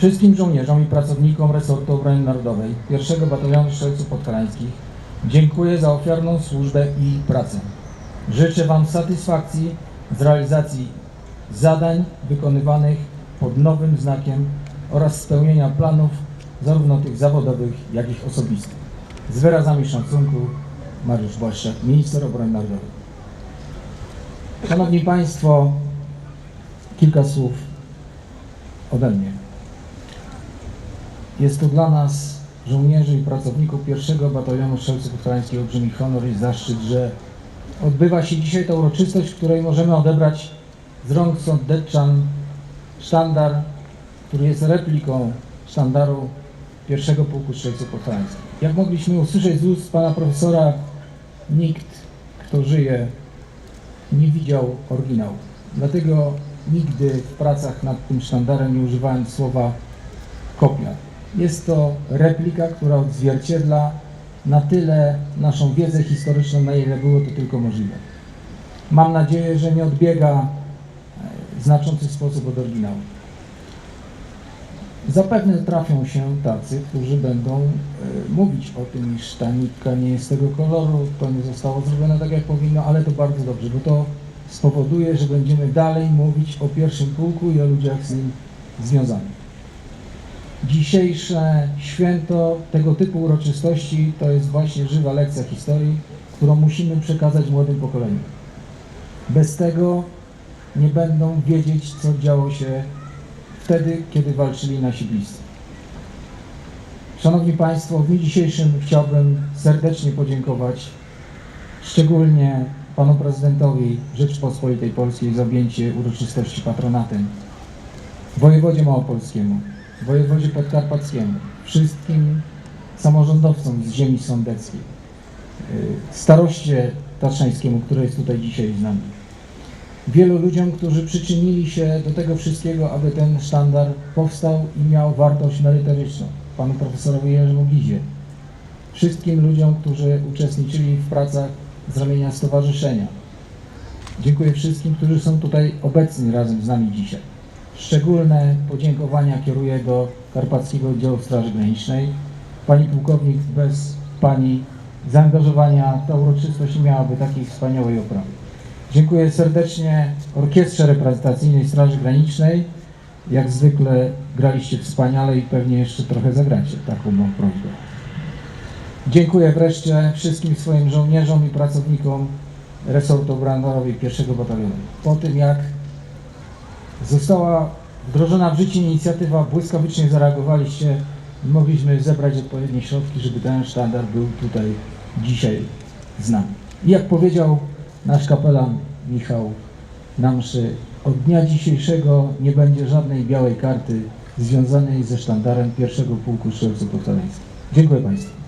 wszystkim żołnierzom i pracownikom resortu obrony narodowej 1 Batalionu Strzelców Podhalańskich dziękuję za ofiarną służbę i pracę. Życzę Wam satysfakcji z realizacji zadań wykonywanych pod nowym znakiem oraz spełnienia planów zarówno tych zawodowych, jak i osobistych. Z wyrazami szacunku Mariusz Błaszczak, minister obrony narodowej. Szanowni Państwo, kilka słów ode mnie. Jest to dla nas, żołnierzy i pracowników pierwszego Batalionu Strzelców Podhalańskich olbrzymi honor i zaszczyt, że odbywa się dzisiaj ta uroczystość, w której możemy odebrać z rąk sądeczan sztandar, który jest repliką sztandaru pierwszego Pułku Strzelców Podhalańskich. Jak mogliśmy usłyszeć z ust pana profesora, nikt, kto żyje, nie widział oryginału. Dlatego nigdy w pracach nad tym sztandarem nie używałem słowa kopia. Jest to replika, która odzwierciedla na tyle naszą wiedzę historyczną, na ile było to tylko możliwe. Mam nadzieję, że nie odbiega e, w znaczący sposób od oryginału. Zapewne trafią się tacy, którzy będą e, mówić o tym, iż ta nitka nie jest tego koloru, to nie zostało zrobione tak jak powinno, ale to bardzo dobrze, bo to spowoduje, że będziemy dalej mówić o pierwszym pułku i o ludziach z nim związanych. Dzisiejsze święto tego typu uroczystości to jest właśnie żywa lekcja historii, którą musimy przekazać młodym pokoleniom. Bez tego nie będą wiedzieć, co działo się wtedy, kiedy walczyli nasi bliscy. Szanowni Państwo, w dniu dzisiejszym chciałbym serdecznie podziękować szczególnie Panu Prezydentowi Rzeczypospolitej Polskiej za objęcie uroczystości patronatem, wojewodzie małopolskiemu, wojewodzie podkarpackiemu, wszystkim samorządowcom z ziemi sądeckiej, yy, staroście tatrzańskiemu, który jest tutaj dzisiaj z nami wielu ludziom, którzy przyczynili się do tego wszystkiego, aby ten sztandar powstał i miał wartość merytoryczną. Panu profesorowi Jerzemu Gizie, wszystkim ludziom, którzy uczestniczyli w pracach z ramienia stowarzyszenia. Dziękuję wszystkim, którzy są tutaj obecni razem z nami dzisiaj. Szczególne podziękowania kieruję do Karpackiego Oddziału Straży Granicznej. Pani pułkownik, bez Pani zaangażowania ta uroczystość nie miałaby takiej wspaniałej oprawy. Dziękuję serdecznie Orkiestrze Reprezentacyjnej Straży Granicznej. Jak zwykle graliście wspaniale i pewnie jeszcze trochę zagracie. Taką mam prośbę. Dziękuję wreszcie wszystkim swoim żołnierzom i pracownikom resortu narodowej 1 Batalionu. Po tym jak została wdrożona w życie inicjatywa, błyskawicznie zareagowaliście mogliśmy zebrać odpowiednie środki, żeby ten sztandar był tutaj dzisiaj z nami. I jak powiedział nasz kapelan Michał na mszy, od dnia dzisiejszego nie będzie żadnej białej karty związanej ze sztandarem pierwszego pułku strzelców. Dziękuję Państwu.